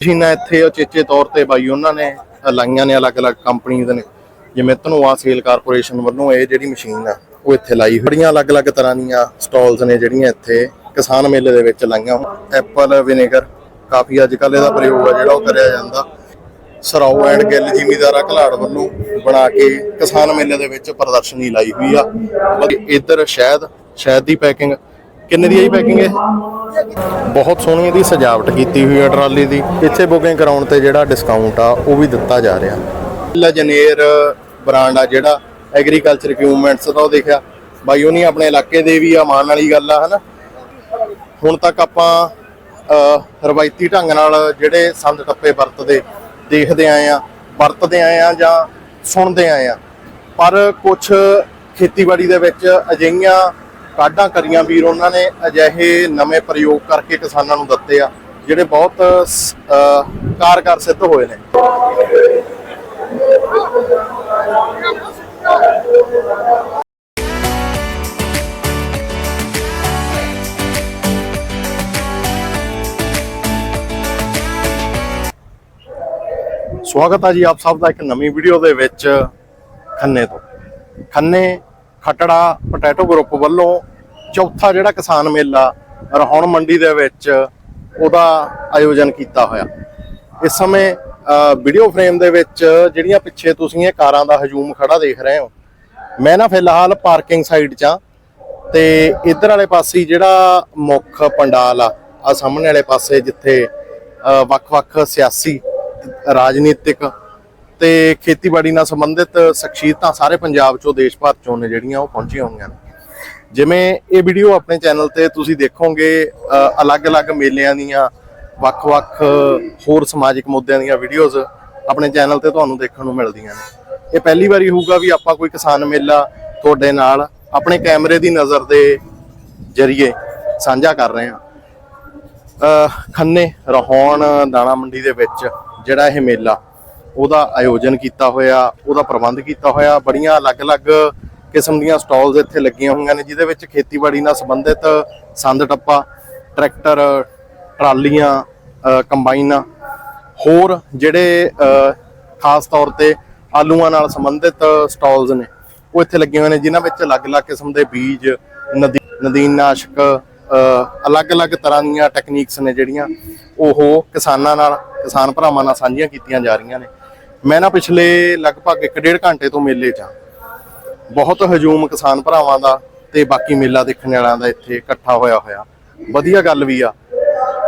ਮਸ਼ੀਨਾਂ ਇੱਥੇ ਉਚੇਚੇ ਤੌਰ ਤੇ ਬਾਈ ਉਹਨਾਂ ਨੇ ਲਾਈਆਂ ਨੇ ਅਲੱਗ-ਅਲੱਗ ਕੰਪਨੀਆਂ ਨੇ। ਜਿਵੇਂ ਧਨੋਆ ਸੇਲ ਕਾਰਪੋਰੇਸ਼ਨ ਵੱਲੋਂ ਇਹ ਜਿਹੜੀ ਮਸ਼ੀਨ ਆ, ਉਹ ਇੱਥੇ ਲਾਈ ਹੋਈ। ਅਲੱਗ-ਅਲੱਗ ਤਰ੍ਹਾਂ ਦੀਆਂ ਸਟਾਲਸ ਨੇ ਜਿਹੜੀਆਂ ਇੱਥੇ ਕਿਸਾਨ ਮੇਲੇ ਦੇ ਵਿੱਚ ਲਾਈਆਂ। ਐਪਲ, ਵਿਨੇਗਰ, ਕਾਫੀ ਅੱਜ ਕੱਲ ਇਹਦਾ ਪ੍ਰਯੋਗ ਆ ਜਿਹੜਾ ਉਹ ਕਰਿਆ ਜਾਂਦਾ। ਸਰਾਓ ਐਂਡ ਗਿੱਲ ਜ਼ਿਮੀਦਾਰਾ ਘਲਾੜ ਵੱਲੋਂ ਬਣਾ ਕੇ ਕਿਸਾਨ ਮੇਲੇ ਦੇ ਵਿੱਚ ਪ੍ਰਦਰਸ਼ਨੀ ਲਾਈ ਹੋਈ ਆ। ਬਾਕੀ ਇੱਧਰ ਸ਼ਹਿਦ ਸ਼ਹਿਦ ਦੀ ਪੈਕਿੰਗ ਕਿੰਨੇ ਦੀ ਆਈ ਪੈਕਿੰਗ ਇਹ? ਬਹੁਤ ਸੋਹਣੀ ਇਹਦੀ ਸਜਾਵਟ ਕੀਤੀ ਹੋਈ ਹੈ ਟਰਾਲੀ ਦੀ। ਇੱਥੇ ਬੁਕਿੰਗ ਕਰਾਉਣ ਤੇ ਜਿਹੜਾ ਡਿਸਕਾਊਂਟ ਆ ਉਹ ਵੀ ਦਿੱਤਾ ਜਾ ਰਿਹਾ। ਲਜਨੇਰ ਬ੍ਰਾਂਡ ਆ ਜਿਹੜਾ ਐਗਰੀਕਲਚਰ ਇਕਵਿਪਮੈਂਟਸ ਦਾ ਉਹ ਦੇਖਿਆ। ਬਾਈ ਉਹਨੀ ਆਪਣੇ ਇਲਾਕੇ ਦੇ ਵੀ ਆ ਮਾਣ ਵਾਲੀ ਗੱਲ ਆ ਹਨਾ? ਹੁਣ ਤੱਕ ਆਪਾਂ ਰਵਾਇਤੀ ਢੰਗ ਨਾਲ ਜਿਹੜੇ ਸੰਦ ਟੱਪੇ ਵਰਤਦੇ ਦੇਖਦੇ ਆਏ ਆ ਵਰਤਦੇ ਆਏ ਆ ਜਾਂ ਸੁਣਦੇ ਆਏ ਆ। ਪਰ ਕੁਝ ਖੇਤੀਬਾੜੀ ਦੇ ਵਿੱਚ ਅਜਿਹੀਆਂ ਕਾਢਾਂ ਕਰੀਆਂ ਵੀਰ, ਉਹਨਾਂ ਨੇ ਅਜਿਹੇ ਨਵੇਂ ਪ੍ਰਯੋਗ ਕਰਕੇ ਕਿਸਾਨਾਂ ਨੂੰ ਦਿੱਤੇ ਆ, ਜਿਹੜੇ ਬਹੁਤ ਕਾਰਗਰ ਸਿੱਧ ਹੋਏ ਨੇ। ਸਵਾਗਤ ਹੈ ਜੀ ਆਪ ਸਭ ਦਾ ਇੱਕ ਨਵੀਂ ਵੀਡੀਓ ਦੇ ਵਿੱਚ ਖੰਨੇ ਤੋਂ। ਖੰਨੇ ਖਟੜਾ ਪੋਟੈਟੋ ਗਰੁੱਪ ਵੱਲੋਂ ਚੌਥਾ ਜਿਹੜਾ ਕਿਸਾਨ ਮੇਲਾ ਰਹਾਉਣ ਮੰਡੀ ਦੇ ਵਿੱਚ ਉਹਦਾ ਆਯੋਜਨ ਕੀਤਾ ਹੋਇਆ। ਇਸ ਸਮੇਂ ਵੀਡੀਓ ਫਰੇਮ ਦੇ ਵਿੱਚ ਜਿਹੜੀਆਂ ਪਿੱਛੇ ਤੁਸੀਂ ਇਹ ਕਾਰਾਂ ਦਾ ਹਜੂਮ ਖੜਾ ਦੇਖ ਰਹੇ ਹੋ ਮੈਂ ਨਾ ਫਿਲਹਾਲ ਪਾਰਕਿੰਗ ਸਾਈਡ 'ਚ ਆ ਤੇ ਇਧਰ ਵਾਲੇ ਪਾਸੇ ਜਿਹੜਾ ਮੁੱਖ ਪੰਡਾਲ ਆ ਆ ਸਾਹਮਣੇ ਵਾਲੇ ਪਾਸੇ ਜਿੱਥੇ ਅ, ਵੱਖ-ਵੱਖ ਸਿਆਸੀ ਰਾਜਨੀਤਿਕ ਤੇ ਖੇਤੀਬਾੜੀ ਨਾਲ ਸੰਬੰਧਿਤ ਸ਼ਖਸੀਅਤਾਂ ਸਾਰੇ ਪੰਜਾਬ ਚੋਂ ਦੇਸ਼ ਭਰ ਚੋਂ ਨੇ ਜਿਹੜੀਆਂ ਉਹ ਪਹੁੰਚੀਆਂ ਹੋਈਆਂ ਨੇ। ਜਿਵੇਂ ਇਹ ਵੀਡੀਓ ਆਪਣੇ ਚੈਨਲ ਤੇ ਤੁਸੀਂ ਦੇਖੋਗੇ ਅਲੱਗ-ਅਲੱਗ ਮੇਲਿਆਂ ਦੀਆਂ, ਵੱਖ-ਵੱਖ ਹੋਰ ਸਮਾਜਿਕ ਮੁੱਦਿਆਂ ਦੀਆਂ ਵੀਡੀਓਜ਼ ਆਪਣੇ ਚੈਨਲ ਤੇ ਤੁਹਾਨੂੰ ਦੇਖਣ ਨੂੰ ਮਿਲਦੀਆਂ ਨੇ। ਇਹ ਪਹਿਲੀ ਵਾਰੀ ਹੋਊਗਾ ਵੀ ਆਪਾਂ ਕੋਈ ਕਿਸਾਨ ਮੇਲਾ ਤੁਹਾਡੇ ਨਾਲ ਆਪਣੇ ਕੈਮਰੇ ਦੀ ਨਜ਼ਰ ਦੇ ਜ਼ਰੀਏ ਸਾਂਝਾ ਕਰ ਰਹੇ ਹਾਂ। ਖੰਨੇ, ਰਹਾਉਣ, ਦਾਣਾ ਮੰਡੀ ਦੇ ਵਿੱਚ ਜਿਹੜਾ ਇਹ ਮੇਲਾ ਉਹਦਾ ਆਯੋਜਨ ਕੀਤਾ ਹੋਇਆ ਉਹਦਾ ਪ੍ਰਬੰਧ ਕੀਤਾ ਹੋਇਆ ਬੜੀਆਂ ਅਲੱਗ-ਅਲੱਗ ਕਿਸਮ ਦੀਆਂ ਸਟਾਲਸ ਇੱਥੇ ਲੱਗੀਆਂ ਹੋਈਆਂ ਨੇ ਜਿਹਦੇ ਵਿੱਚ ਖੇਤੀਬਾੜੀ ਨਾਲ ਸੰਬੰਧਿਤ ਸੰਦ ਟੱਪਾ ਟਰੈਕਟਰ ਟਰਾਲੀਆਂ ਕੰਬਾਈਨਾਂ ਹੋਰ ਜਿਹੜੇ ਖਾਸ ਤੌਰ ਤੇ ਆਲੂਆਂ ਨਾਲ ਸੰਬੰਧਿਤ ਸਟਾਲਸ ਨੇ ਉਹ ਇੱਥੇ ਲੱਗੇ ਹੋਏ ਨੇ ਜਿਨ੍ਹਾਂ ਵਿੱਚ ਅਲੱਗ-ਅਲੱਗ ਕਿਸਮ ਦੇ ਬੀਜ ਨਦੀ ਨਦੀਨਨਾਸ਼ਕ ਅਹ, ਅਲੱਗ-ਅਲੱਗ ਤਰ੍ਹਾਂ ਦੀਆਂ ਟੈਕਨੀਕਸ ਨੇ ਜਿਹੜੀਆਂ ਉਹ ਕਿਸਾਨਾਂ ਨਾਲ ਕਿਸਾਨ ਭਰਾਵਾਂ ਨਾਲ ਸਾਂਝੀਆਂ ਕੀਤੀਆਂ ਜਾ ਰਹੀਆਂ ਨੇ। ਮੈਂ ਨਾ ਪਿਛਲੇ ਲਗਭਗ 1.5 ਘੰਟੇ ਤੋਂ ਮੇਲੇ 'ਚ ਹਾਂ। ਬਹੁਤ ਹਜੂਮ ਕਿਸਾਨ ਭਰਾਵਾਂ ਦਾ ਤੇ ਬਾਕੀ ਮੇਲਾ ਦੇਖਣ ਵਾਲਿਆਂ ਦਾ ਇੱਥੇ ਇਕੱਠਾ ਹੋਇਆ ਹੋਇਆ। ਵਧੀਆ ਗੱਲ ਵੀ ਆ,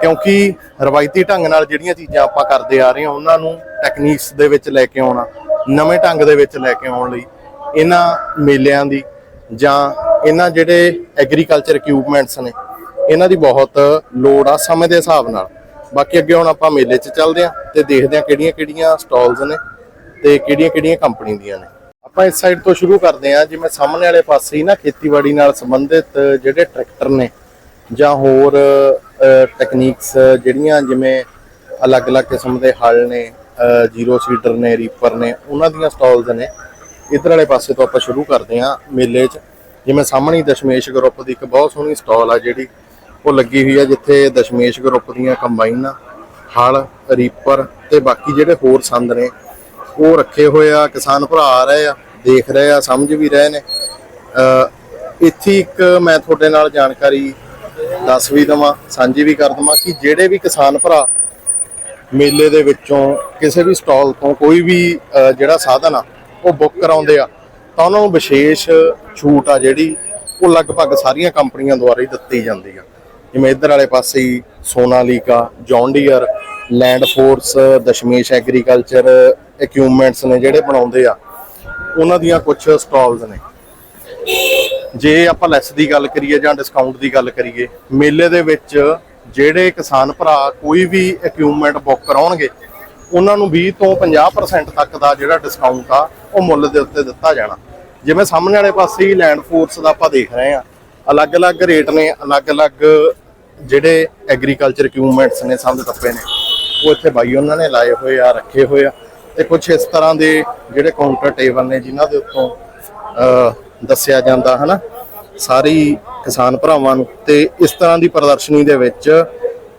ਕਿਉਂਕਿ ਰਵਾਇਤੀ ਢੰਗ ਨਾਲ ਜਿਹੜੀਆਂ ਚੀਜ਼ਾਂ ਆਪਾਂ ਕਰਦੇ ਆ ਰਹੇ ਹਾਂ, ਉਹਨਾਂ ਨੂੰ ਟੈਕਨੀਕਸ ਦੇ ਵਿੱਚ ਲੈ ਕੇ ਆਉਣਾ, ਨਵੇਂ ਢੰਗ ਦੇ ਵਿੱਚ ਲੈ ਕੇ ਆਉਣ ਲਈ ਇਹਨਾਂ ਮੇਲਿਆਂ ਦੀ ਜਾਂ ਇਹਨਾਂ ਜਿਹੜੇ ਐਗਰੀਕਲਚਰ ਇਕਵਿਪਮੈਂਟਸ ਨੇ, ਇਹਨਾਂ ਦੀ ਬਹੁਤ ਲੋੜ ਆ ਸਮੇਂ ਦੇ ਹਿਸਾਬ ਨਾਲ। ਬਾਕੀ ਅੱਗੇ ਹੁਣ ਆਪਾਂ ਮੇਲੇ 'ਚ ਚੱਲਦੇ ਆ ਤੇ ਦੇਖਦੇ ਆ ਕਿਹੜੀਆਂ-ਕਿਹੜੀਆਂ ਸਟਾਲਸ ਨੇ ਤੇ ਕਿਹੜੀਆਂ-ਕਿਹੜੀਆਂ ਕੰਪਨੀ ਦੀਆਂ ਨੇ। ਆਪਾਂ ਇਸ ਸਾਈਡ ਤੋਂ ਸ਼ੁਰੂ ਕਰਦੇ ਆ ਜਿਵੇਂ ਸਾਹਮਣੇ ਵਾਲੇ ਪਾਸੇ ਹੀ ਨਾ ਖੇਤੀਬਾੜੀ ਨਾਲ ਸੰਬੰਧਿਤ ਜਿਹੜੇ ਟਰੈਕਟਰ ਨੇ ਜਾਂ ਹੋਰ ਟੈਕਨੀਕਸ ਜਿਹੜੀਆਂ ਜਿਵੇਂ ਅਲੱਗ-ਅਲੱਗ ਕਿਸਮ ਦੇ ਹਲ ਨੇ ਜ਼ੀਰੋ ਸੀਡਰ ਨੇ ਰੀਪਰ ਨੇ, ਉਹਨਾਂ ਦੀਆਂ ਸਟਾਲਸ ਨੇ। ਇਧਰ ਵਾਲੇ ਪਾਸੇ ਤੋਂ ਆਪਾਂ ਸ਼ੁਰੂ ਕਰਦੇ ਆ ਮੇਲੇ 'ਚ। ਜਿਵੇਂ ਸਾਹਮਣੇ ਦਸ਼ਮੇਸ਼ ਗਰੁੱਪ ਦੀ ਇੱਕ ਬਹੁਤ ਸੋਹਣੀ ਸਟਾਲ ਆ ਜਿਹੜੀ ਉਹ ਲੱਗੀ ਹੋਈ ਆ ਜਿੱਥੇ ਦਸ਼ਮੇਸ਼ ਗਰੁੱਪ ਦੀਆਂ ਕੰਬਾਈਨਾਂ, ਹਲ, ਰੀਪਰ ਤੇ ਬਾਕੀ ਜਿਹੜੇ ਹੋਰ ਸੰਦ ਨੇ, ਉਹ ਰੱਖੇ ਹੋਏ ਆ, ਕਿਸਾਨ ਭਰਾ ਆ ਰਹੇ ਆ, ਦੇਖ ਰਹੇ ਆ, ਸਮਝ ਵੀ ਰਹੇ ਨੇ। ਇੱਥੇ ਇੱਕ ਮੈਂ ਤੁਹਾਡੇ ਨਾਲ ਜਾਣਕਾਰੀ ਦੱਸ ਵੀ ਦਵਾਂ, ਸਾਂਝੀ ਵੀ ਕਰ ਦਵਾਂ ਕਿ ਜਿਹੜੇ ਵੀ ਕਿਸਾਨ ਭਰਾ ਮੇਲੇ ਦੇ ਵਿੱਚੋਂ ਕਿਸੇ ਵੀ ਸਟਾਲ ਤੋਂ ਕੋਈ ਵੀ ਜਿਹੜਾ ਸਾਧਨ ਆ, ਉਹ ਬੁੱਕ ਕਰਾਉਂਦੇ ਆ, ਤਾਂ ਉਹਨਾਂ ਨੂੰ ਵਿਸ਼ੇਸ਼ ਛੂਟ ਆ ਜਿਹੜੀ, ਉਹ ਲਗਭਗ ਸਾਰੀਆਂ ਕੰਪਨੀਆਂ ਦੁਆਰਾ ਹੀ ਦਿੱਤੀ ਜਾਂਦੀ ਆ। ਜਿਵੇਂ ਇੱਧਰ ਵਾਲੇ ਪਾਸੇ ਹੀ Sonalika John Deere Landforce Dashmesh agriculture equipments ਨੇ ਜਿਹੜੇ ਬਣਾਉਂਦੇ ਆ, ਉਹਨਾਂ ਦੀਆਂ ਕੁਝ ਸਟਾਲਸ ਨੇ। ਜੇ ਆਪਾਂ ਲੈਸ ਦੀ ਗੱਲ ਕਰੀਏ ਜਾਂ ਡਿਸਕਾਊਂਟ ਦੀ ਗੱਲ ਕਰੀਏ, ਮੇਲੇ ਦੇ ਵਿੱਚ ਜਿਹੜੇ ਕਿਸਾਨ ਭਰਾ ਕੋਈ ਵੀ ਇਕਵਿਪਮੈਂਟ ਬੁੱਕ ਕਰਾਉਣਗੇ, ਉਹਨਾਂ ਨੂੰ 20 ਤੋਂ 50% ਤੱਕ ਦਾ ਜਿਹੜਾ ਡਿਸਕਾਊਂਟ ਆ, ਉਹ ਮੁੱਲ ਦੇ ਉੱਤੇ ਦਿੱਤਾ ਜਾਣਾ। ਜਿਵੇਂ ਸਾਹਮਣੇ ਵਾਲੇ ਪਾਸੇ ਹੀ ਲੈਂਡ ਫੋਰਸ ਦਾ ਆਪਾਂ ਦੇਖ ਰਹੇ ਆ ਅਲੱਗ-ਅਲੱਗ ਰੇਟ ਨੇ, ਅਲੱਗ-ਅਲੱਗ ਜਿਹੜੇ ਐਗਰੀਕਲਚਰ ਇਕਵਿਪਮੈਂਟਸ ਨੇ ਸੰਦ ਟੱਪੇ ਨੇ, ਉਹ ਇੱਥੇ ਬਾਈ ਉਹਨਾਂ ਨੇ ਲਾਏ ਹੋਏ ਆ, ਰੱਖੇ ਹੋਏ ਆ। ਤੇ ਕੁਝ ਇਸ ਤਰ੍ਹਾਂ ਦੇ ਜਿਹੜੇ ਕਾਊਂਟਰ ਟੇਬਲ ਨੇ, ਜਿਨ੍ਹਾਂ ਦੇ ਉੱਤੋਂ ਦੱਸਿਆ ਜਾਂਦਾ, ਹਨਾ? ਸਾਰੀ ਕਿਸਾਨ ਭਰਾਵਾਂ ਨੂੰ। ਤੇ ਇਸ ਤਰ੍ਹਾਂ ਦੀ ਪ੍ਰਦਰਸ਼ਨੀ ਦੇ ਵਿੱਚ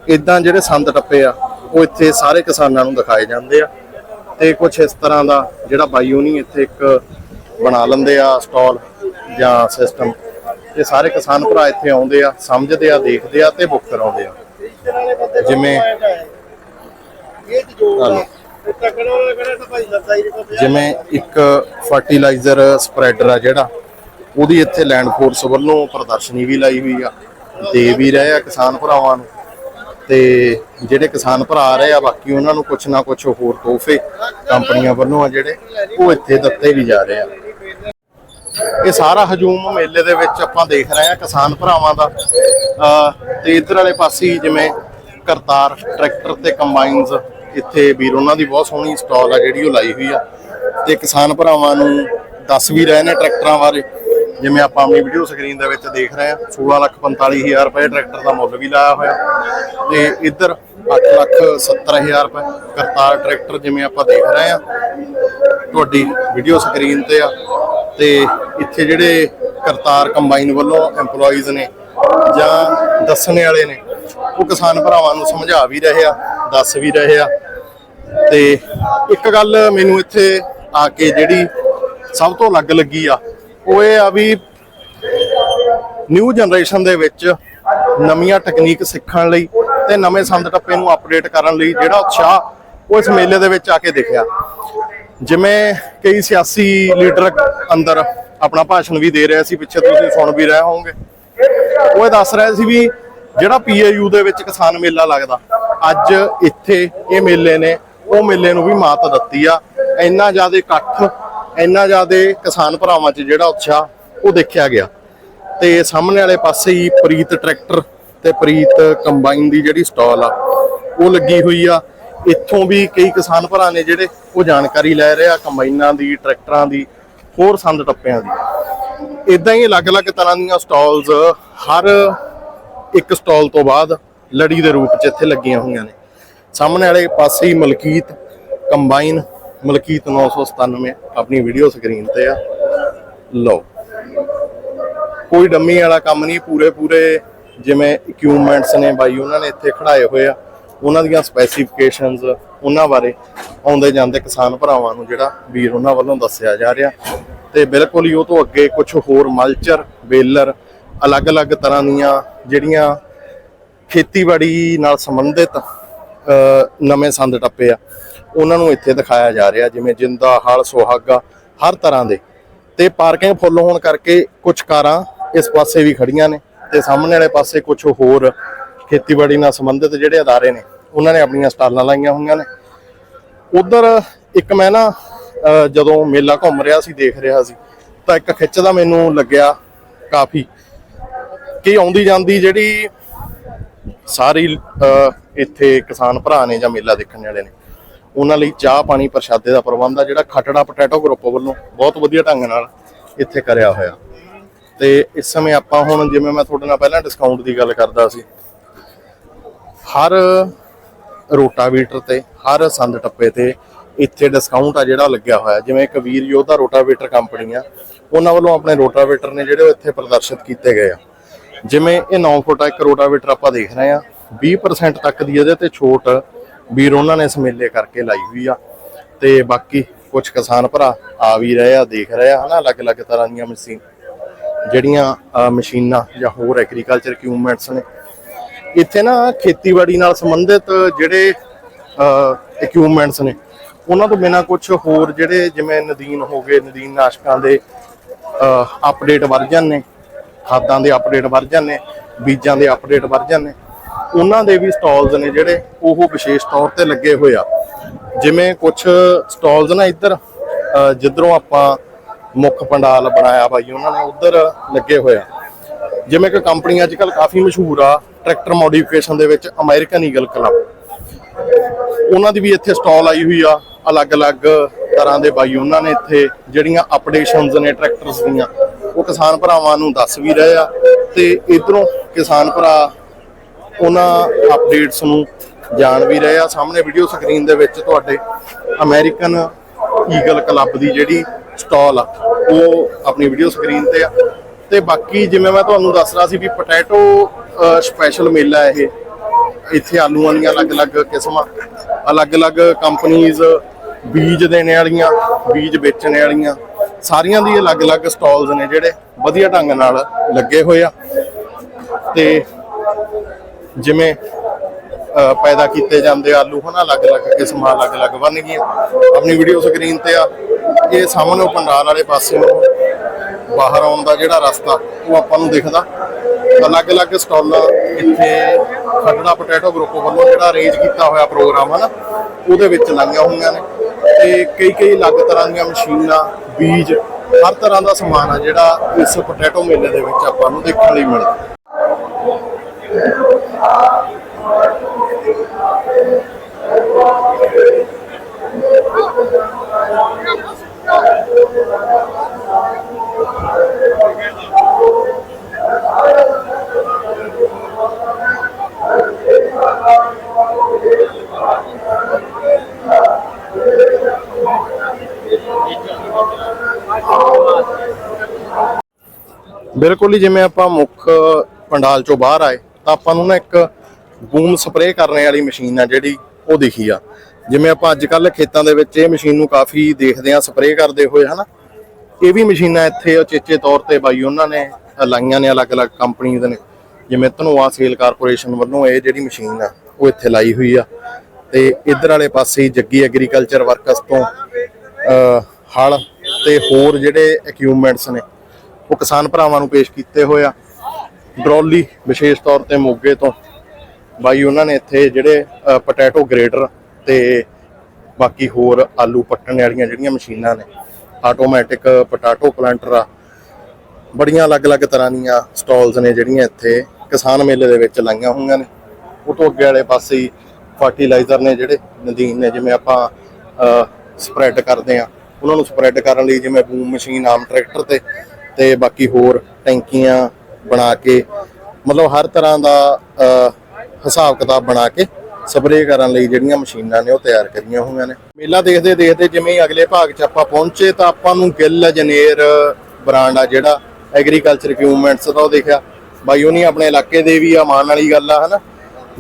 ਇਦਾਂ ਜਿਹੜੇ ਸੰਦ ਟੱਪੇ ਆ, ਉਹ ਇੱਥੇ ਸਾਰੇ ਕਿਸਾਨਾਂ ਨੂੰ ਦਿਖਾਏ ਜਾਂਦੇ ਆ। ਤੇ ਕੁਝ ਇਸ ਤਰ੍ਹਾਂ ਦਾ ਜਿਹੜਾ ਬਾਈਓਨੀ ਇੱਥੇ ਇੱਕ ਬਣਾ ਲੈਂਦੇ ਆ ਸਟਾਲ ਜਾਂ ਸਿਸਟਮ ਇਹ ਸਾਰੇ ਕਿਸਾਨ ਭਰਾ ਇੱਥੇ ਆਉਂਦੇ ਆ ਸਮਝਦੇ ਆ ਦੇਖਦੇ ਆ ਤੇ ਬੁੱਕ ਕਰਾਉਂਦੇ ਆ। ਜਿਵੇਂ। ਜਿਵੇਂ ਇੱਕ ਫਰਟੀਲਾਈਜ਼ਰ ਸਪਰੈਡਰ ਆ ਜਿਹੜਾ ਉਹਦੀ ਇੱਥੇ ਲੈਂਡ ਫੋਰਸ ਵੱਲੋਂ ਪ੍ਰਦਰਸ਼ਨੀ ਵੀ ਲਾਈ ਹੋਈ ਆ ਦੇ ਵੀ ਰਹੇ ਆ ਕਿਸਾਨ ਭਰਾਵਾਂ ਨੂੰ। ਤੇ ਜਿਹੜੇ ਕਿਸਾਨ ਭਰਾ ਆ ਰਹੇ ਆ ਬਾਕੀ ਉਹਨਾਂ ਨੂੰ ਕੁਛ ਨਾ ਕੁਛ ਹੋਰ ਤੋਹਫੇ ਕੰਪਨੀਆਂ ਵੱਲੋਂ ਆ ਜਿਹੜੇ ਉਹ ਇੱਥੇ ਦਿੱਤੇ ਵੀ ਜਾ ਰਹੇ ਆ। ਇਹ ਸਾਰਾ ਹਜੂਮ ਮੇਲੇ ਦੇ ਵਿੱਚ ਆਪਾਂ ਦੇਖ ਰਹੇ ਹਾਂ ਕਿਸਾਨ ਭਰਾਵਾਂ ਦਾ। ਅਹ ਤੇ ਇਧਰ ਵਾਲੇ ਪਾਸੇ ਜਿਵੇਂ ਕਰਤਾਰ ਟਰੈਕਟਰ ਤੇ ਕੰਬਾਈਨਸ ਇੱਥੇ ਵੀਰ ਉਹਨਾਂ ਦੀ ਬਹੁਤ ਸੋਹਣੀ ਸਟਾਲ ਆ ਜਿਹੜੀ ਉਹ ਲਾਈ ਹੋਈ ਆ। ਤੇ ਕਿਸਾਨ ਭਰਾਵਾਂ ਨੂੰ ਦੱਸ ਵੀ ਰਹੇ ਨੇ ਟਰੈਕਟਰਾਂ ਬਾਰੇ। ਜਿਵੇਂ ਆਪਾਂ ਆਪਣੀ ਵੀਡੀਓ ਸਕਰੀਨ ਦੇ ਵਿੱਚ ਦੇਖ ਰਹੇ ਹਾਂ 16 ਲੱਖ 45 ਹਜ਼ਾਰ ਰੁਪਏ ਟਰੈਕਟਰ ਦਾ ਮੁੱਲ ਵੀ ਲਾਇਆ ਹੋਇਆ। ਤੇ ਇੱਧਰ 8 ਲੱਖ 70 ਹਜ਼ਾਰ ਰੁਪਏ ਕਰਤਾਰ ਟਰੈਕਟਰ ਜਿਵੇਂ ਆਪਾਂ ਦੇਖ ਰਹੇ ਹਾਂ। ਤੁਹਾਡੀ ਵੀਡੀਓ ਸਕਰੀਨ ਤੇ ਆ। ਤੇ ਇੱਥੇ ਜਿਹੜੇ ਕਰਤਾਰ ਕੰਬਾਈਨ ਵੱਲੋਂ EMPLOYEES ਨੇ ਜਾਂ ਦੱਸਣ ਵਾਲੇ ਨੇ, ਉਹ ਕਿਸਾਨ ਭਰਾਵਾਂ ਨੂੰ ਸਮਝਾ ਵੀ ਰਹੇ ਆ, ਦੱਸ ਵੀ ਰਹੇ ਆ। ਤੇ ਇੱਕ ਗੱਲ ਮੈਨੂੰ ਇੱਥੇ ਆ ਕੇ ਜਿਹੜੀ ਸਭ ਤੋਂ ਅਲੱਗ ਲੱਗੀ ਆ, ਉਹ ਇਹ ਆ ਵੀ ਨਿਊ ਜਨਰੇਸ਼ਨ ਦੇ ਵਿੱਚ ਨਵੀਆਂ ਟੈਕਨੀਕ ਸਿੱਖਣ ਲਈ ਤੇ ਨਵੇਂ ਸੰਦ ਟੱਪੇ ਨੂੰ ਅਪਡੇਟ ਕਰਨ ਲਈ ਜਿਹੜਾ ਉਤਸ਼ਾਹ ਉਹ ਇਸ ਮੇਲੇ ਦੇ ਵਿੱਚ ਆ ਕੇ ਦਿਖਿਆ। ਜਿਵੇਂ ਕਈ ਸਿਆਸੀ ਲੀਡਰ ਅੰਦਰ ਆਪਣਾ ਭਾਸ਼ਣ ਵੀ ਦੇ ਰਿਹਾ ਸੀ, ਪਿੱਛੇ ਤੁਸੀਂ ਸੁਣ ਵੀ ਰਹੇ ਹੋਵੋਗੇ। ਉਹ ਇਹ ਦੱਸ ਰਹੇ ਸੀ ਵੀ ਜਿਹੜਾ ਪੀਏਯੂ ਦੇ ਵਿੱਚ ਕਿਸਾਨ ਮੇਲਾ ਲੱਗਦਾ, ਅੱਜ ਇੱਥੇ ਇਹ ਮੇਲੇ ਨੇ, ਉਹ ਮੇਲੇ ਨੂੰ ਵੀ ਮਾਤ ਦਿੱਤੀ ਆ। ਇੰਨਾ ਜ਼ਿਆਦਾ ਇਕੱਠ, ਇੰਨਾ ਜ਼ਿਆਦਾ ਕਿਸਾਨ ਭਰਾਵਾਂ 'ਚ ਜਿਹੜਾ ਉਤਸ਼ਾਹ, ਉਹ ਦੇਖਿਆ ਗਿਆ। ਤੇ ਸਾਹਮਣੇ ਵਾਲੇ ਪਾਸੇ ਹੀ ਪ੍ਰੀਤ ਟਰੈਕਟਰ ਤੇ ਪ੍ਰੀਤ ਕੰਬਾਈਨ ਦੀ ਜਿਹੜੀ ਸਟਾਲ ਆ, ਉਹ ਲੱਗੀ ਹੋਈ ਆ। ਇੱਥੋਂ ਵੀ ਕਈ ਕਿਸਾਨ ਭਰਾ ਨੇ ਜਿਹੜੇ ਉਹ ਜਾਣਕਾਰੀ ਲੈ ਰਹੇ ਆ ਕੰਬਾਈਨਾਂ ਦੀ, ਟਰੈਕਟਰਾਂ ਦੀ, ਹੋਰ ਸੰਦ ਟੱਪਿਆਂ ਦੀ। ਇਦਾਂ ਹੀ ਅਲੱਗ-ਅਲੱਗ ਤਰ੍ਹਾਂ ਦੀਆਂ ਸਟਾਲਸ ਹਰ ਇੱਕ ਸਟਾਲ ਤੋਂ ਬਾਅਦ ਲੜੀ ਦੇ ਰੂਪ 'ਚ ਇੱਥੇ ਲੱਗੀਆਂ ਹੋਈਆਂ ਨੇ। ਸਾਹਮਣੇ ਵਾਲੇ ਪਾਸੇ ਹੀ ਮਲਕੀਤ ਕੰਬਾਈਨ, ਮਲਕੀਤ 997 ਆਪਣੀ ਵੀਡੀਓ ਸਕਰੀਨ ਤੇ ਆ। ਲਓ। ਕੋਈ ਡੰਮੀ ਵਾਲਾ ਕੰਮ ਨਹੀਂ ਪੂਰੇ ਪੂਰੇ ਜਿਵੇਂ ਇਕਵਿਪਮੈਂਟਸ ਨੇ ਬਾਈ, ਉਹਨਾਂ ਨੇ ਇੱਥੇ ਖੜਾਏ ਹੋਏ ਆ। ਉਹਨਾਂ ਦੀਆਂ ਸਪੈਸੀਫਿਕੇਸ਼ਨਸ ਉਹਨਾਂ ਬਾਰੇ ਆਉਂਦੇ ਜਾਂਦੇ ਕਿਸਾਨ ਭਰਾਵਾਂ ਨੂੰ ਜਿਹੜਾ ਵੀਰ ਉਹਨਾਂ ਵੱਲੋਂ ਦੱਸਿਆ ਜਾ ਰਿਹਾ। ਤੇ ਬਿਲਕੁਲ ਹੀ ਉਹ ਤੋਂ ਅੱਗੇ ਕੁਝ ਹੋਰ ਮਲਚਰ, ਬੇਲਰ, ਅਲੱਗ-ਅਲੱਗ ਤਰ੍ਹਾਂ ਦੀਆਂ ਜਿਹੜੀਆਂ ਖੇਤੀਬਾੜੀ ਨਾਲ ਸੰਬੰਧਿਤ ਨਵੇਂ ਸੰਦ ਟੱਪੇ ਆ, ਉਹਨਾਂ ਨੂੰ ਇੱਥੇ ਦਿਖਾਇਆ ਜਾ ਰਿਹਾ, ਜਿਵੇਂ ਜਿੰਦਾ, ਹਲ, ਸੁਹਾਗਾ, ਹਰ ਤਰ੍ਹਾਂ ਦੇ। ਤੇ ਪਾਰਕਿੰਗ ਫੁੱਲ ਹੋਣ ਕਰਕੇ ਕੁਝ ਕਾਰਾਂ ਇਸ ਪਾਸੇ ਵੀ ਖੜੀਆਂ ਨੇ ਤੇ ਸਾਹਮਣੇ ਵਾਲੇ ਪਾਸੇ ਕੁਝ ਹੋਰ ਖੇਤੀਬਾੜੀ ਨਾਲ ਸੰਬੰਧਿਤ ਜਿਹੜੇ ਅਦਾਰੇ ਨੇ ਉਹਨਾਂ ਨੇ ਆਪਣੀਆਂ ਸਟਾਲਾਂ ਲਾਈਆਂ ਹੋਈਆਂ ਨੇ। ਉਧਰ ਇੱਕ ਮੈਂ ਨਾ ਜਦੋਂ ਮੇਲਾ ਘੁੰਮ ਰਿਹਾ ਸੀ, ਦੇਖ ਰਿਹਾ ਸੀ, ਤਾਂ ਇੱਕ ਖਿੱਚ ਦਾ ਮੈਨੂੰ ਲੱਗਿਆ ਕਾਫੀ ਕਿ ਆਉਂਦੀ ਜਾਂਦੀ ਜਿਹੜੀ ਸਾਰੀ ਇੱਥੇ ਕਿਸਾਨ ਭਰਾ ਨੇ ਜਾਂ ਮੇਲਾ ਦੇਖਣ ਵਾਲੇ ਨੇ, ਉਹਨਾਂ ਲਈ ਚਾਹ ਪਾਣੀ ਪ੍ਰਸ਼ਾਦੇ ਦਾ ਪ੍ਰਬੰਧ ਆ, ਜਿਹੜਾ ਖਟੜਾ ਪੋਟੈਟੋ ਗਰੁੱਪ ਵੱਲੋਂ ਬਹੁਤ ਵਧੀਆ ਢੰਗ ਨਾਲ ਇੱਥੇ ਕਰਿਆ ਹੋਇਆ। ਤੇ ਇਸ ਸਮੇਂ ਆਪਾਂ ਹੁਣ, ਜਿਵੇਂ ਮੈਂ ਤੁਹਾਡੇ ਨਾਲ ਪਹਿਲਾਂ ਡਿਸਕਾਊਂਟ ਦੀ ਗੱਲ ਕਰਦਾ ਸੀ, ਹਰ ਰੋਟਾਵੀਟਰ ਤੇ, ਹਰ ਸੰਦ ਟੱਪੇ ਤੇ ਇੱਥੇ ਡਿਸਕਾਊਂਟ ਆ ਜਿਹੜਾ ਲੱਗਿਆ ਹੋਇਆ। ਜਿਵੇਂ ਇੱਕ ਵੀਰ ਯੋਧਾ ਰੋਟਾਵੇਟਰ ਕੰਪਨੀ ਆ। ਉਹਨਾਂ ਵੱਲੋਂ ਆਪਣੇ ਰੋਟਾਵੇਟਰ ਨੇ ਜਿਹੜੇ ਉਹ ਇੱਥੇ ਪ੍ਰਦਰਸ਼ਿਤ ਕੀਤੇ ਗਏ ਆ। ਜਿਵੇਂ ਇਹ 9 ਫੁੱਟ ਇੱਕ ਰੋਟਾਵੇਟਰ ਆਪਾਂ ਦੇਖ ਰਹੇ ਆ। 20% ਤੱਕ ਦੀ ਇਹਦੇ ਤੇ ਛੋਟ ਵੀਰ ਉਹਨਾਂ ਨੇ ਸਮੇਲੇ ਕਰਕੇ ਲਾਈ ਹੋਈ ਆ। ਤੇ ਬਾਕੀ ਕੁਝ ਕਿਸਾਨ ਭਰਾ ਆ ਵੀ ਰਹੇ ਆ, ਦੇਖ ਰਹੇ ਆ, ਹਨਾ, ਅਲੱਗ-ਅਲੱਗ ਤਰ੍ਹਾਂ ਦੀਆਂ ਮਸ਼ੀਨ ਜਿਹੜੀਆਂ ਮਸ਼ੀਨਾਂ ਜਾਂ ਹੋਰ ਐਗਰੀਕਲਚਰ ਇਕਵਿਪਮੈਂਟਸ ਨੇ। ਇੱਥੇ ਨਾ ਖੇਤੀਬਾੜੀ ਨਾਲ ਸੰਬੰਧਿਤ ਜਿਹੜੇ ਇਕਵਿਪਮੈਂਟਸ ਨੇ, ਉਹਨਾਂ ਤੋਂ ਬਿਨਾ ਕੁਝ ਹੋਰ ਜਿਹੜੇ ਜਿਵੇਂ ਨਦੀਨ ਹੋ ਗਏ, ਨਦੀਨ ਨਾਸ਼ਕਾਂ ਦੇ ਅਪਡੇਟ ਵਰਜਨ ਨੇ ਖਾਦਾਂ ਦੇ ਅਪਡੇਟ ਵਰਜਨ ਨੇ ਬੀਜਾਂ ਦੇ ਅਪਡੇਟ ਵਰਜਨ ਨੇ ਉਹਨਾਂ ਦੇ ਵੀ ਸਟਾਲਸ ਨੇ ਜਿਹੜੇ ਉਹ ਵਿਸ਼ੇਸ਼ ਤੌਰ ਤੇ ਲੱਗੇ ਹੋਏ ਆ। ਜਿਵੇਂ ਕੁਝ ਸਟਾਲਸ ਨਾ ਇੱਧਰ ਜਿੱਧਰੋਂ ਆਪਾਂ ਮੁੱਖ ਪੰਡਾਲ ਬਣਾਇਆ ਬਾਈ, ਉਹਨਾਂ ਨੇ ਉੱਧਰ ਲੱਗੇ ਹੋਏ ਆ। ਜਿਵੇਂ ਕਿ ਕੰਪਨੀ ਅੱਜ ਕੱਲ ਕਾਫੀ ਮਸ਼ਹੂਰ ਆ, ਟਰੈਕਟਰ ਮੋਡੀਫਿਕੇਸ਼ਨ ਦੇ ਵਿੱਚ ਅਮਰੀਕਨ ਈਗਲ ਕਲੱਬ। ਉਹਨਾਂ ਦੀ ਵੀ ਇੱਥੇ ਸਟਾਲ ਆਈ ਹੋਈ ਆ, ਅਲੱਗ-ਅਲੱਗ ਤਰ੍ਹਾਂ ਦੇ ਬਾਈ ਉਹਨਾਂ ਨੇ ਇੱਥੇ ਜਿਹੜੀਆਂ ਅਪਡੇਸ਼ਨਸ ਨੇ ਟਰੈਕਟਰਸ ਦੀਆਂ। ਉਹ ਕਿਸਾਨ ਭਰਾਵਾਂ ਨੂੰ ਦੱਸ ਵੀ ਰਹੇ ਆ ਤੇ ਇਧਰੋਂ ਕਿਸਾਨ ਭਰਾ ਉਹਨਾਂ ਅਪਡੇਟਸ ਨੂੰ ਜਾਣ ਵੀ ਰਹੇ ਆ। ਸਾਹਮਣੇ ਵੀਡੀਓ ਸਕਰੀਨ ਦੇ ਵਿੱਚ ਤੁਹਾਡੇ ਅਮਰੀਕਨ ਈਗਲ ਕਲੱਬ ਦੀ ਜਿਹੜੀ ਸਟਾਲ ਆ, ਉਹ ਆਪਣੀ ਵੀਡੀਓ ਸਕਰੀਨ ਤੇ ਆ। ਤੇ ਬਾਕੀ ਜਿਵੇਂ ਮੈਂ ਤੁਹਾਨੂੰ ਦੱਸ ਰਿਹਾ ਸੀ ਵੀ ਪੋਟੈਟੋ ਸਪੈਸ਼ਲ ਮੇਲਾ ਇਹ। ਇੱਥੇ ਆਲੂਆਂ ਦੀਆਂ ਅਲੱਗ-ਅਲੱਗ ਕਿਸਮਾਂ, ਅਲੱਗ-ਅਲੱਗ ਕੰਪਨੀਆਂ ਬੀਜ ਦੇਣੇ ਵਾਲੀਆਂ, ਬੀਜ ਵੇਚਣ ਵਾਲੀਆਂ। ਸਾਰੀਆਂ ਦੀ ਅਲੱਗ-ਅਲੱਗ ਸਟਾਲਸ ਨੇ ਜਿਹੜੇ ਵਧੀਆ ਢੰਗ ਨਾਲ ਲੱਗੇ ਹੋਏ ਆ। ਤੇ ਜਿਵੇਂ ਪੈਦਾ ਕੀਤੇ ਜਾਂਦੇ ਆਲੂ, ਹਨਾ, ਅਲੱਗ-ਅਲੱਗ ਕਿਸਮਾਂ, ਅਲੱਗ-ਅਲੱਗ ਬਣ ਗਈਆਂ। ਆਪਣੀ ਵੀਡੀਓ ਸਕਰੀਨ ਤੇ ਆ। ਇਹ ਸਾਹਮਣੇ ਪੰਡਾਲ ਵਾਲੇ ਪਾਸੇ ਨੂੰ ਬਾਹਰ ਆਉਣ ਦਾ ਜਿਹੜਾ ਰਸਤਾ, ਉਹ ਆਪਾਂ ਨੂੰ ਦਿਖਦਾ। ਅਲੱਗ-ਅਲੱਗ ਸਟਾਲਾਂ ਇੱਥੇ ਖੱਡਣਾ ਪੋਟੈਟੋ ਗਰੁੱਪ ਵੱਲੋਂ ਜਿਹੜਾ ਅਰੇਂਜ ਕੀਤਾ ਹੋਇਆ ਪ੍ਰੋਗਰਾਮ ਹੈ ਨਾ, ਉਹਦੇ ਵਿੱਚ ਲਾਈਆਂ ਹੋਈਆਂ ਨੇ। ਤੇ ਕਈ ਕਈ ਅਲੱਗ ਤਰ੍ਹਾਂ ਦੀਆਂ ਮਸ਼ੀਨਾਂ, ਬੀਜ, ਹਰ ਤਰ੍ਹਾਂ ਦਾ ਸਮਾਨ ਆ ਜਿਹੜਾ ਇਸ ਪੋਟੈਟੋ ਮੇਲੇ ਦੇ ਵਿੱਚ ਆਪਾਂ ਨੂੰ ਦੇਖਣ ਲਈ ਮਿਲਦਾ। ਬਿਲਕੁਲ ਹੀ ਜਿਵੇਂ ਆਪਾਂ ਮੁੱਖ ਪੰਡਾਲ ਚੋਂ ਬਾਹਰ ਆਏ, ਤਾਂ ਆਪਾਂ ਨੂੰ ਨਾ ਇੱਕ ਬੂਮ ਸਪਰੇਅ ਕਰਨ ਵਾਲੀ ਮਸ਼ੀਨ ਆ ਜਿਹੜੀ ਉਹ ਦਿਖੀ ਆ। ਜਿਵੇਂ ਆਪਾਂ ਅੱਜ ਕੱਲ ਖੇਤਾਂ ਦੇ ਵਿੱਚ ਇਹ ਮਸ਼ੀਨ ਨੂੰ ਕਾਫੀ ਦੇਖਦੇ ਆ ਸਪਰੇਅ ਕਰਦੇ ਹੋਏ, ਹਨਾ? ਇਹ ਵੀ ਮਸ਼ੀਨਾਂ ਇੱਥੇ ਉਚੇਚੇ ਤੌਰ ਤੇ ਬਾਈ ਉਹਨਾਂ ਨੇ ਲਾਈਆਂ ਨੇ ਅਲੱਗ-ਅਲੱਗ ਕੰਪਨੀ ਦੇ ਨੇ। ਜਿਵੇਂ ਧਨੋਆ ਸੇਲ ਕਾਰਪੋਰੇਸ਼ਨ ਵੱਲੋਂ ਇਹ ਜਿਹੜੀ ਮਸ਼ੀਨ ਆ, ਉਹ ਇੱਥੇ ਲਾਈ ਹੋਈ ਆ। ਤੇ ਇਧਰ ਵਾਲੇ ਪਾਸੇ ਜੱਗੀ ਐਗਰੀਕਲਚਰ ਵਰਕਸ ਤੋਂ ਹਲ ਤੇ ਹੋਰ ਜਿਹੜੇ ਇਕਵਿਪਮੈਂਟਸ ਨੇ, ਉਹ ਕਿਸਾਨ ਭਰਾਵਾਂ ਨੂੰ ਪੇਸ਼ ਕੀਤੇ ਹੋਏ ਆ। ਡਰੋਲੀ ਵਿਸ਼ੇਸ਼ ਤੌਰ ਤੇ ਮੋਗੇ ਤੋਂ। ਬਾਈ ਉਹਨਾਂ ਨੇ ਇੱਥੇ ਜਿਹੜੇ ਪੋਟੈਟੋ ਗ੍ਰੇਡਰ ਤੇ ਬਾਕੀ ਹੋਰ ਆਲੂ ਪੱਟਣ ਵਾਲੀਆਂ ਜਿਹੜੀਆਂ ਮਸ਼ੀਨਾਂ ਨੇ ਆਟੋਮੈਟਿਕ ਪੋਟੈਟੋ ਪਲਾਂਟਰ ਆ। ਬੜੀਆਂ ਅਲੱਗ-ਅਲੱਗ ਤਰ੍ਹਾਂ ਦੀਆਂ ਸਟਾਲਸ ਨੇ ਜਿਹੜੀਆਂ ਇੱਥੇ ਕਿਸਾਨ ਮੇਲੇ ਦੇ ਵਿੱਚ ਲਾਈਆਂ ਹੋਈਆਂ ਨੇ। ਉਹ ਤੋਂ ਅੱਗੇ ਵਾਲੇ ਪਾਸੇ ਹੀ ਫਰਟੀਲਾਈਜ਼ਰ ਨੇ ਜਿਹੜੇ ਨਦੀਨ ਨੇ, ਜਿਵੇਂ ਆਪਾਂ ਸਪਰੈਡ ਕਰਦੇ ਆ ਉਹਨਾਂ ਨੂੰ ਸਪਰੈਡ ਕਰਨ ਲਈ ਜਿਵੇਂ ਬੂਮ ਮਸ਼ੀਨ ਆਮ ਟਰੈਕਟਰ ਤੇ ਤੇ ਬਾਕੀ ਹੋਰ ਟੈਂਕੀਆਂ ਬਣਾ ਕੇ, ਮਤਲਬ ਹਰ ਤਰ੍ਹਾਂ ਦਾ ਹਿਸਾਬ ਕਿਤਾਬ ਬਣਾ ਕੇ ਸਪਰੇਅ ਕਰਨ ਲਈ ਜਿਹੜੀਆਂ ਮਸ਼ੀਨਾਂ ਨੇ ਉਹ ਤਿਆਰ ਕਰੀਆਂ ਹੋਈਆਂ ਨੇ। ਮੇਲਾ ਦੇਖਦੇ ਦੇਖਦੇ ਜਿਵੇਂ ਹੀ ਅਗਲੇ ਭਾਗ 'ਚ ਆਪਾਂ ਪਹੁੰਚੇ ਤਾਂ ਆਪਾਂ ਨੂੰ ਗਿੱਲ ਜਨੇਰ ਬ੍ਰਾਂਡ ਆ ਜਿਹੜਾ ਐਗਰੀਕਲਚਰ ਇਕਵਿਪਮੈਂਟਸ ਦਾ ਉਹ ਦੇਖਿਆ। ਬਾਈ ਉਹਨੀ ਆਪਣੇ ਇਲਾਕੇ ਦੇ ਵੀ ਆ, ਮਾਣ ਵਾਲੀ ਗੱਲ ਆ, ਹਨਾ?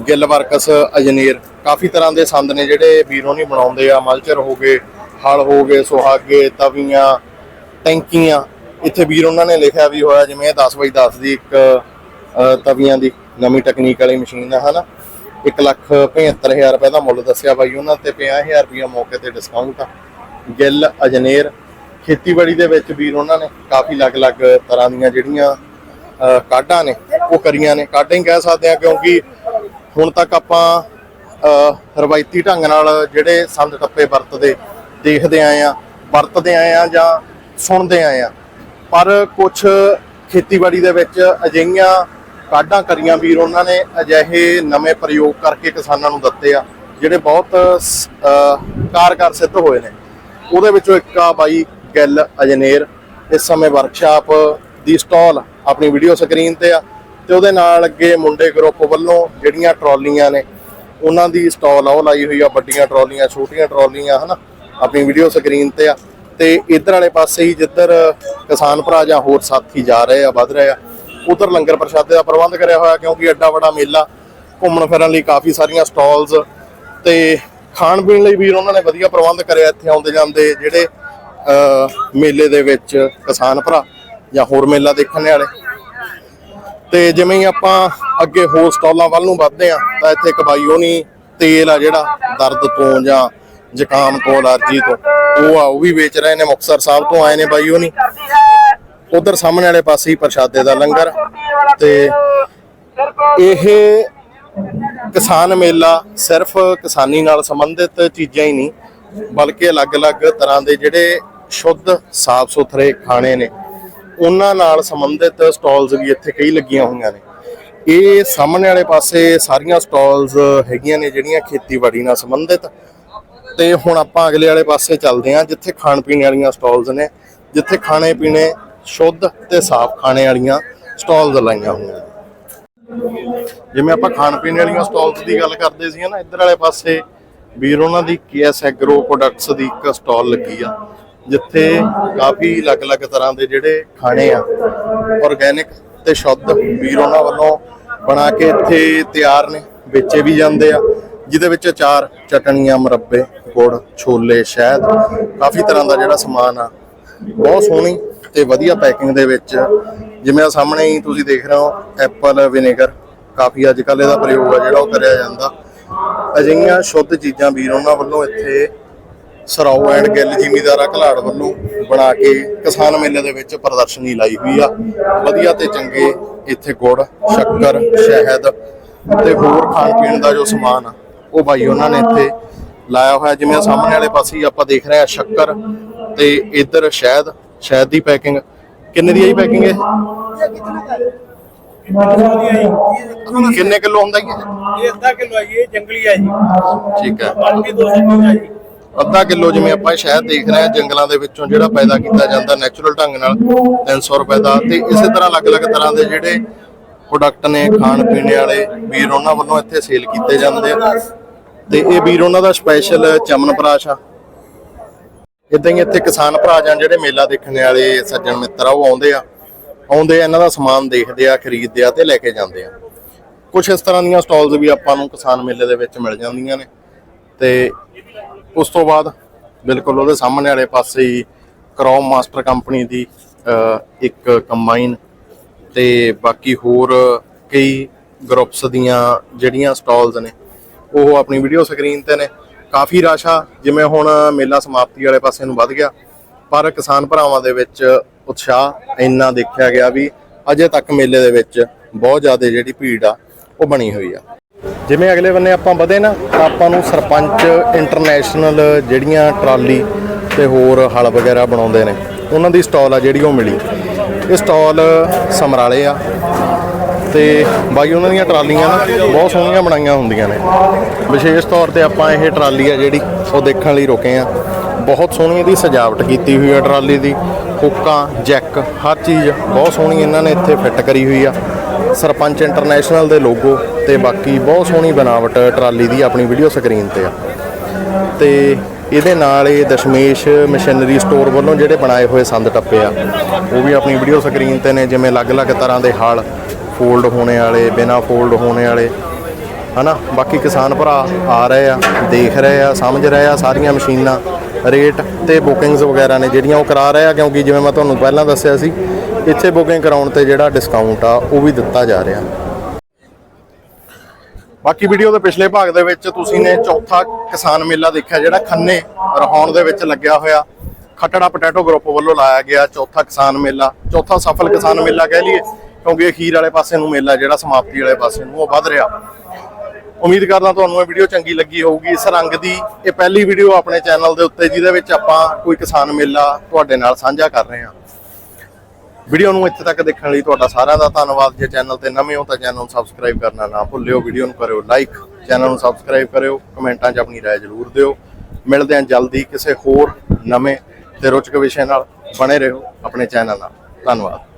ਗਿੱਲ ਵਰਕਸ, ਅਜਨੇਰ, ਕਾਫੀ ਤਰ੍ਹਾਂ ਦੇ ਸੰਦ ਨੇ ਜਿਹੜੇ ਵੀਰੋਂ ਨਹੀਂ ਬਣਾਉਂਦੇ ਆ। ਮਲਚਰ ਹੋ ਗਏ, ਹਲ ਹੋ ਗਏ, ਸੁਹਾਗੇ, ਤਵੀਆਂ, ਟੈਂਕੀਆਂ। ਇੱਥੇ ਵੀਰ ਉਹਨਾਂ ਨੇ ਲਿਖਿਆ ਵੀ ਹੋਇਆ, ਜਿਵੇਂ ਇਹ 10 ਬਾਈ 10 ਦੀ ਇੱਕ ਤਵੀਆਂ ਦੀ ਨਵੀਂ ਟੈਕਨੀਕ ਵਾਲੀ ਮਸ਼ੀਨ ਆ, ਹਨਾ? 1 ਲੱਖ 75000 ਰੁਪਏ ਦਾ ਮੁੱਲ ਦੱਸਿਆ ਬਾਈ, ਉਹਨਾਂ ਤੇ 50000 ਰੁਪਏ ਮੌਕੇ ਤੇ ਡਿਸਕਾਊਂਟ ਆ। ਗਿੱਲ, ਅਜਨੇਰ, ਖੇਤੀਬਾੜੀ ਦੇ ਵਿੱਚ ਵੀਰ ਉਹਨਾਂ ਨੇ ਕਾਫੀ ਅਲੱਗ-ਅਲੱਗ ਤਰ੍ਹਾਂ ਦੀਆਂ ਜਿਹੜੀਆਂ ਕਾਢਾਂ ਨੇ, ਉਹ ਕਰੀਆਂ ਨੇ। ਕਾਢਾਂ ਹੀ ਕਹਿ ਸਕਦੇ ਆ ਕਿਉਂਕਿ ਹੁਣ ਤੱਕ ਆਪਾਂ ਰਵਾਇਤੀ ਢੰਗ ਨਾਲ ਜਿਹੜੇ ਸੰਦ ਟੱਪੇ ਵਰਤਦੇ, ਦੇਖਦੇ ਆਏ ਆ ਵਰਤਦੇ ਆਏ ਆ ਜਾਂ ਸੁਣਦੇ ਆਏ ਆ ਪਰ ਕੁਝ ਖੇਤੀਬਾੜੀ ਦੇ ਵਿੱਚ ਅਜਿਹੀਆਂ ਕਾਢਾਂ ਕਰੀਆਂ ਵੀਰ, ਉਹਨਾਂ ਨੇ ਅਜਿਹੇ ਨਵੇਂ ਪ੍ਰਯੋਗ ਕਰਕੇ ਕਿਸਾਨਾਂ ਨੂੰ ਦਿੱਤੇ ਆ, ਜਿਹੜੇ ਬਹੁਤ ਸ- ਕਾਰਗਰ ਸਿੱਧ ਹੋਏ ਨੇ। ਉਹਦੇ ਵਿੱਚੋਂ ਇੱਕ ਆ ਬਾਈ ਗਿੱਲ ਅਜਨੇਰ। ਇਸ ਸਮੇਂ ਵਰਕਸ਼ਾਪ ਦੀ ਸਟਾਲ ਆਪਣੀ ਵੀਡੀਓ ਸਕਰੀਨ ਤੇ ਆ ਤੇ ਉਹਦੇ ਨਾਲ ਅੱਗੇ ਮੁੰਡੇ ਗਰੁੱਪ ਵੱਲੋਂ ਜਿਹੜੀਆਂ ਟਰਾਲੀਆਂ ਨੇ, ਉਹਨਾਂ ਦੀ ਸਟਾਲ ਆ, ਉਹ ਲਾਈ ਹੋਈ ਆ, ਵੱਡੀਆਂ ਟਰਾਲੀਆਂ, ਛੋਟੀਆਂ ਟਰਾਲੀਆਂ, ਹਨਾ, ਆਪਣੀ ਵੀਡੀਓ ਸਕਰੀਨ ਤੇ ਆ। ਤੇ ਇਧਰ ਵਾਲੇ ਪਾਸੇ ਹੀ ਜਿੱਧਰ ਕਿਸਾਨ ਭਰਾ ਜਾਂ ਹੋਰ ਸਾਥੀ ਜਾ ਰਹੇ ਆ, ਵੱਧ ਰਹੇ ਆ ਉਧਰ ਲੰਗਰ ਪ੍ਰਸ਼ਾਦੇ ਦਾ ਪ੍ਰਬੰਧ ਕਰਿਆ ਹੋਇਆ, ਕਿਉਂਕਿ ਐਡਾ ਵੱਡਾ ਮੇਲਾ, ਘੁੰਮਣ ਫਿਰਨ ਲਈ ਕਾਫੀ ਸਾਰੀਆਂ ਸਟਾਲਸ ਤੇ ਖਾਣ ਪੀਣ ਲਈ ਵੀ ਉਹਨਾਂ ਨੇ ਵਧੀਆ ਪ੍ਰਬੰਧ ਕਰਿਆ ਇੱਥੇ ਆਉਂਦੇ ਜਾਂਦੇ ਜਿਹੜੇ ਮੇਲੇ ਦੇ ਵਿੱਚ ਕਿਸਾਨ ਭਰਾ ਜਾਂ ਹੋਰ ਮੇਲਾ ਦੇਖਣ ਵਾਲੇ। ਤੇ ਜਿਵੇਂ ਹੀ ਆਪਾਂ ਅੱਗੇ ਹੋਰ ਸਟਾਲਾਂ ਵੱਲ ਨੂੰ ਵੱਧਦੇ ਆ ਤਾਂ ਇੱਥੇ ਇੱਕ ਬਾਈ ਹੋਣੀ ਤੇਲ ਆ ਜਿਹੜਾ ਦਰਦ ਤੋਂ ਜਾਂ ਜ਼ੁਕਾਮ ਤੋਂ, ਅਲਰਜੀ ਤੋਂ, ਉਹ ਆ, ਉਹ ਵੀ ਵੇਚ ਰਹੇ ਨੇ, ਮੁਕਤਸਰ ਸਾਹਿਬ ਤੋਂ ਆਏ ਨੇ ਬਾਈ ਹੋਣੀ ਉਧਰ ਸਾਹਮਣੇ ਵਾਲੇ ਪਾਸੇ ਹੀ ਪ੍ਰਸ਼ਾਦੇ ਦਾ ਲੰਗਰ ਤੇ ਇਹ ਕਿਸਾਨ ਮੇਲਾ ਸਿਰਫ ਕਿਸਾਨੀ ਨਾਲ ਸੰਬੰਧਿਤ ਚੀਜ਼ਾਂ ਹੀ ਨਹੀਂ, ਬਲਕਿ ਅਲੱਗ-ਅਲੱਗ ਤਰ੍ਹਾਂ ਦੇ ਜਿਹੜੇ ਸ਼ੁੱਧ ਸਾਫ਼ ਸੁਥਰੇ ਖਾਣੇ ਨੇ, ਉਹਨਾਂ ਨਾਲ ਸੰਬੰਧਿਤ ਸਟਾਲਸ ਵੀ ਇੱਥੇ ਕਈ ਲੱਗੀਆਂ ਹੋਈਆਂ ਨੇ। ਇਹ ਸਾਹਮਣੇ ਵਾਲੇ ਪਾਸੇ ਸਾਰੀਆਂ ਸਟਾਲਸ ਹੈਗੀਆਂ ਨੇ ਜਿਹੜੀਆਂ ਖੇਤੀਬਾੜੀ ਨਾਲ ਸੰਬੰਧਿਤ। ਤੇ ਹੁਣ ਆਪਾਂ ਅਗਲੇ ਵਾਲੇ ਪਾਸੇ ਚੱਲਦੇ ਹਾਂ, ਜਿੱਥੇ ਖਾਣ ਪੀਣ ਵਾਲੀਆਂ ਸਟਾਲਸ ਨੇ, ਜਿੱਥੇ ਖਾਣੇ ਪੀਣੇ ਸ਼ੁੱਧ ਤੇ ਸਾਫ਼ ਖਾਣੇ ਵਾਲੀਆਂ ਸਟਾਲਸ ਲਾਈਆਂ ਹੋਈਆਂ ਜਿਵੇਂ ਆਪਾਂ ਖਾਣ ਪੀਣ ਵਾਲੀਆਂ ਸਟਾਲਸ ਦੀ ਗੱਲ ਕਰਦੇ ਸੀ ਨਾ, ਇੱਧਰ ਵਾਲੇ ਪਾਸੇ ਵੀਰ ਉਹਨਾਂ ਦੀ ਕੇਐਸ ਐਗਰੋ ਪ੍ਰੋਡਕਟਸ ਦੀ ਇੱਕ ਸਟਾਲ ਲੱਗੀ ਆ, ਜਿੱਥੇ ਕਾਫੀ ਅਲੱਗ-ਅਲੱਗ ਤਰ੍ਹਾਂ ਦੇ ਜਿਹੜੇ ਖਾਣੇ ਆ ਆਰਗੈਨਿਕ ਤੇ ਸ਼ੁੱਧ ਵੀਰ ਉਹਨਾਂ ਵੱਲੋਂ ਬਣਾ ਕੇ ਇੱਥੇ ਤਿਆਰ ਨੇ, ਵੇਚੇ ਵੀ ਜਾਂਦੇ ਆ, ਜਿਹਦੇ ਵਿੱਚ ਅਚਾਰ ਚਟਣੀਆਂ, ਮੁਰੱਬੇ, ਗੁੜ, ਛੋਲੇ, ਸ਼ਹਿਦ, ਕਾਫੀ ਤਰ੍ਹਾਂ ਦਾ ਜਿਹੜਾ ਸਮਾਨ ਆ, ਬਹੁਤ ਸੋਹਣੀ ਤੇ ਵਧੀਆ ਪੈਕਿੰਗ ਦੇ ਵਿੱਚ ਜਿਵੇਂ ਆ ਸਾਹਮਣੇ ਹੀ ਤੁਸੀਂ ਦੇਖ ਰਹੇ ਹੋ ਐਪਲ ਵਿਨੇਗਰ ਕਾਫੀ ਅੱਜ ਕੱਲ ਇਹਦਾ ਪ੍ਰਯੋਗ ਆ ਜਿਹੜਾ ਉਹ ਕਰਿਆ ਜਾਂਦਾ। ਅਜਿਹੀਆਂ ਸ਼ੁੱਧ ਚੀਜ਼ਾਂ ਵੀਰ ਉਹਨਾਂ ਵੱਲੋਂ ਇੱਥੇ ਸਰਾਓ ਐਂਡ ਗਿੱਲ ਜ਼ਿਮੀਦਾਰਾ ਘਲਾੜ ਵੱਲੋਂ ਬਣਾ ਕੇ ਕਿਸਾਨ ਮੇਲੇ ਦੇ ਵਿੱਚ ਪ੍ਰਦਰਸ਼ਨੀ ਲਾਈ ਹੋਈ ਆ। ਵਧੀਆ ਤੇ ਚੰਗੇ ਇੱਥੇ ਗੁੜ, ਸ਼ੱਕਰ, ਸ਼ਹਿਦ ਤੇ ਹੋਰ ਖਾਣ ਪੀਣ ਦਾ ਜੋ ਸਮਾਨ ਆ, ਉਹ ਭਾਈ ਉਹਨਾਂ ਨੇ ਇੱਥੇ ਲਾਇਆ ਹੋਇਆ। ਜਿਵੇਂ ਸਾਹਮਣੇ ਵਾਲੇ ਪਾਸੇ ਆਪਾਂ ਦੇਖ ਰਹੇ ਆ ਸ਼ੱਕਰ ਤੇ ਇੱਧਰ ਸ਼ਹਿਦ ਸ਼ਹਿਦ ਦੀ ਪੈਕਿੰਗ ਕਿੰਨੇ ਦੀ ਹੈ ਜੀ ਪੈਕਿੰਗ ਇਹ? ਕਿੰਨੇ ਕਿਲੋ ਹੁੰਦਾ ਜੀ ਇਹ? ਇਹ ਅੱਧਾ ਕਿਲੋ ਆਈ ਇਹ ਜੰਗਲੀ ਆ ਜੀ। ਠੀਕ ਹੈ। ਬਾਕੀ 200 ਕਿਲੋ ਆ ਜੀ। ਅੱਧਾ ਕਿਲੋ ਜਿਵੇਂ ਆਪਾਂ ਸ਼ਹਿਦ ਦੇਖ ਰਹੇ ਹਾਂ ਜੰਗਲਾਂ ਦੇ ਵਿੱਚੋਂ ਜਿਹੜਾ ਪੈਦਾ ਕੀਤਾ ਜਾਂਦਾ ਨੈਚੁਰਲ ਢੰਗ ਨਾਲ 300 ਰੁਪਏ ਦਾ। ਤੇ ਇਸੇ ਤਰ੍ਹਾਂ ਅਲੱਗ-ਅਲੱਗ ਤਰ੍ਹਾਂ ਦੇ ਜਿਹੜੇ ਪ੍ਰੋਡਕਟ ਨੇ ਖਾਣ ਪੀਣ ਵਾਲੇ ਵੀਰ ਉਹਨਾਂ ਵੱਲੋਂ ਇੱਥੇ ਸੇਲ ਕੀਤੇ ਜਾਂਦੇ ਆ। ਤੇ ਇਹ ਵੀਰ ਉਹਨਾਂ ਦਾ ਸਪੈਸ਼ਲ ਚਮਨਪਰਾਸ਼ ਆ ਇਦਾਂ ਹੀ ਇੱਥੇ ਕਿਸਾਨ ਭਰਾ ਜਾਂ ਜਿਹੜੇ ਮੇਲਾ ਦੇਖਣ ਵਾਲੇ ਸੱਜਣ ਮਿੱਤਰ ਆ, ਉਹ ਆਉਂਦੇ ਆ ਆਉਂਦੇ ਆ, ਇਹਨਾਂ ਦਾ ਸਮਾਨ ਦੇਖਦੇ ਆ, ਖਰੀਦਦੇ ਆ ਤੇ ਲੈ ਕੇ ਜਾਂਦੇ ਆ। ਕੁਝ ਇਸ ਤਰ੍ਹਾਂ ਦੀਆਂ ਸਟਾਲਸ ਵੀ ਆਪਾਂ ਨੂੰ ਕਿਸਾਨ ਮੇਲੇ ਦੇ ਵਿੱਚ ਮਿਲ ਜਾਂਦੀਆਂ ਨੇ। ਤੇ ਉਸ ਤੋਂ ਬਾਅਦ ਬਿਲਕੁਲ ਉਹਦੇ ਸਾਹਮਣੇ ਵਾਲੇ ਪਾਸੇ ਹੀ ਕ੍ਰੋਮ ਮਾਸਟਰ ਕੰਪਨੀ ਦੀ ਇੱਕ ਕੰਬਾਈਨ ਤੇ ਬਾਕੀ ਹੋਰ ਕਈ ਗਰੁੱਪਸ ਦੀਆਂ ਜਿਹੜੀਆਂ ਸਟਾਲਸ ਨੇ, ਉਹ ਆਪਣੀ ਵੀਡੀਓ ਸਕਰੀਨ ਤੇ ਨੇ। ਕਾਫੀ ਰਸ਼ ਆ, ਜਿਵੇਂ ਹੁਣ ਮੇਲਾ ਸਮਾਪਤੀ ਵਾਲੇ ਪਾਸੇ ਨੂੰ ਵੱਧ ਗਿਆ, ਪਰ ਕਿਸਾਨ ਭਰਾਵਾਂ ਦੇ ਵਿੱਚ ਉਤਸ਼ਾਹ ਇੰਨਾ ਦੇਖਿਆ ਗਿਆ ਵੀ ਅਜੇ ਤੱਕ ਮੇਲੇ ਦੇ ਵਿੱਚ ਬਹੁਤ ਜ਼ਿਆਦਾ ਜਿਹੜੀ ਭੀੜ ਆ, ਉਹ ਬਣੀ ਹੋਈ ਆ। ਜਿਵੇਂ ਅਗਲੇ ਬੰਨੇ ਆਪਾਂ ਵਧੇ ਨਾ, ਤਾਂ ਆਪਾਂ ਨੂੰ ਸਰਪੰਚ ਇੰਟਰਨੈਸ਼ਨਲ ਜਿਹੜੀਆਂ ਟਰਾਲੀ ਤੇ ਹੋਰ ਹਲ ਵਗੈਰਾ ਬਣਾਉਂਦੇ ਨੇ, ਉਹਨਾਂ ਦੀ ਸਟਾਲ ਆ ਜਿਹੜੀ ਉਹ ਮਿਲੀ। ਇਹ ਸਟਾਲ ਸਮਰਾਲੇ ਆ ਤੇ ਬਾਕੀ ਉਹਨਾਂ ਦੀਆਂ ਟਰਾਲੀਆਂ ਨਾ ਬਹੁਤ ਸੋਹਣੀਆਂ ਬਣਾਈਆਂ ਹੁੰਦੀਆਂ ਨੇ। ਵਿਸ਼ੇਸ਼ ਤੌਰ ਤੇ ਆਪਾਂ ਇਹ ਟਰਾਲੀ ਆ ਜਿਹੜੀ ਉਹ ਦੇਖਣ ਲਈ ਰੁਕੇ ਆ। ਬਹੁਤ ਸੋਹਣੀ ਇਹਦੀ ਸਜਾਵਟ ਕੀਤੀ ਹੋਈ ਆ ਟਰਾਲੀ ਦੀ। ਹੁੱਕਾਂ, ਜੈਕ, ਹਰ ਚੀਜ਼ ਬਹੁਤ ਸੋਹਣੀ ਇਹਨਾਂ ਨੇ ਇੱਥੇ ਫਿੱਟ ਕਰੀ ਹੋਈ ਆ। ਸਰਪੰਚ ਇੰਟਰਨੈਸ਼ਨਲ ਦੇ ਲੋਗੋ ਤੇ ਬਾਕੀ ਬਹੁਤ ਸੋਹਣੀ ਬਣਾਵਟ ਟਰਾਲੀ ਦੀ ਆਪਣੀ ਵੀਡੀਓ ਸਕਰੀਨ ਤੇ ਆ। ਤੇ ਇਹਦੇ ਨਾਲ ਇਹ ਦਸ਼ਮੇਸ਼ ਮਸ਼ੀਨਰੀ ਸਟੋਰ ਵੱਲੋਂ ਜਿਹੜੇ ਬਣਾਏ ਹੋਏ ਸੰਦ ਟੱਪੇ ਆ, ਉਹ ਵੀ ਆਪਣੀ ਵੀਡੀਓ ਸਕਰੀਨ ਤੇ ਨੇ, ਜਿਵੇਂ ਅਲੱਗ-ਅਲੱਗ ਤਰ੍ਹਾਂ ਦੇ ਹਾਲ। ਫੋਲਡ ਹੋਣੇ ਵਾਲੇ, ਬਿਨਾ ਫੋਲਡ ਹੋਣੇ ਵਾਲੇ। ਹਨਾ? ਬਾਕੀ ਕਿਸਾਨ ਭਰਾ ਆ ਰਹੇ ਆ, ਦੇਖ ਰਹੇ ਆ, ਸਮਝ ਰਹੇ ਆ ਸਾਰੀਆਂ ਮਸ਼ੀਨਾਂ। ਰੇਟ ਤੇ ਬੁਕਿੰਗਸ ਵਗੈਰਾ ਨੇ, ਜਿਹੜੀਆਂ ਉਹ ਕਰਾ ਰਹੇ ਆ, ਕਿਉਂਕਿ ਜਿਵੇਂ ਮੈਂ ਤੁਹਾਨੂੰ ਪਹਿਲਾਂ ਦੱਸਿਆ ਸੀ, ਇੱਥੇ ਬੁਕਿੰਗ ਕਰਾਉਣ ਤੇ ਜਿਹੜਾ ਡਿਸਕਾਊਂਟ ਆ, ਉਹ ਵੀ ਦਿੱਤਾ ਜਾ ਰਿਹਾ। ਬਾਕੀ ਵੀਡੀਓ ਦੇ ਪਿਛਲੇ ਭਾਗ ਦੇ ਵਿੱਚ ਤੁਸੀਂ ਨੇ ਚੌਥਾ ਕਿਸਾਨ ਮੇਲਾ ਦੇਖਿਆ, ਜਿਹੜਾ ਖੰਨੇ ਰਹਾਉਣ ਦੇ ਵਿੱਚ ਲੱਗਿਆ ਹੋਇਆ। ਖਟੜਾ ਪੋਟੈਟੋ ਗਰੁੱਪ ਵੱਲੋਂ ਲਾਇਆ ਗਿਆ ਚੌਥਾ ਕਿਸਾਨ ਮੇਲਾ, ਚੌਥਾ ਸਫਲ ਕਿਸਾਨ ਮੇਲਾ ਕਹਿ ਲਈਏ। ਕਿਉਂਕਿ ਅਖੀਰ ਵਾਲੇ ਪਾਸੇ ਨੂੰ ਮੇਲਾ ਜਿਹੜਾ ਸਮਾਪਤੀ ਵਾਲੇ ਪਾਸੇ ਨੂੰ ਉਹ ਵੱਧ ਰਿਹਾ ਉਮੀਦ ਕਰਦਾ ਤੁਹਾਨੂੰ ਇਹ ਵੀਡੀਓ ਚੰਗੀ ਲੱਗੀ ਹੋਊਗੀ ਇਸ ਰੰਗ ਦੀ ਇਹ ਪਹਿਲੀ ਵੀਡੀਓ ਆਪਣੇ ਚੈਨਲ ਦੇ ਉੱਤੇ ਜਿਹਦੇ ਵਿੱਚ ਆਪਾਂ ਕੋਈ ਕਿਸਾਨ ਮੇਲਾ ਤੁਹਾਡੇ ਨਾਲ ਸਾਂਝਾ ਕਰ ਰਹੇ ਹਾਂ ਵੀਡੀਓ ਨੂੰ ਇੱਥੇ ਤੱਕ ਦੇਖਣ ਲਈ ਤੁਹਾਡਾ ਸਾਰਿਆਂ ਦਾ ਧੰਨਵਾਦ ਜੇ ਚੈਨਲ ਤੇ ਨਵੇਂ ਹੋ ਤਾਂ ਚੈਨਲ ਨੂੰ ਸਬਸਕ੍ਰਾਈਬ ਕਰਨਾ ਨਾ ਭੁੱਲਿਓ ਵੀਡੀਓ ਨੂੰ ਕਰਿਓ ਲਾਈਕ ਚੈਨਲ ਨੂੰ ਸਬਸਕ੍ਰਾਈਬ ਕਰਿਓ ਕਮੈਂਟਾਂ 'ਚ ਆਪਣੀ رائے ਜ਼ਰੂਰ ਦਿਓ ਮਿਲਦੇ ਹਾਂ ਜਲਦੀ ਕਿਸੇ ਹੋਰ ਨਵੇਂ ਤੇ ਰੋਚਕ ਵਿਸ਼ੇ ਨਾਲ ਬਣੇ ਰਹੋ ਆਪਣੇ ਚੈਨਲ ਨਾਲ ਧੰਨਵਾਦ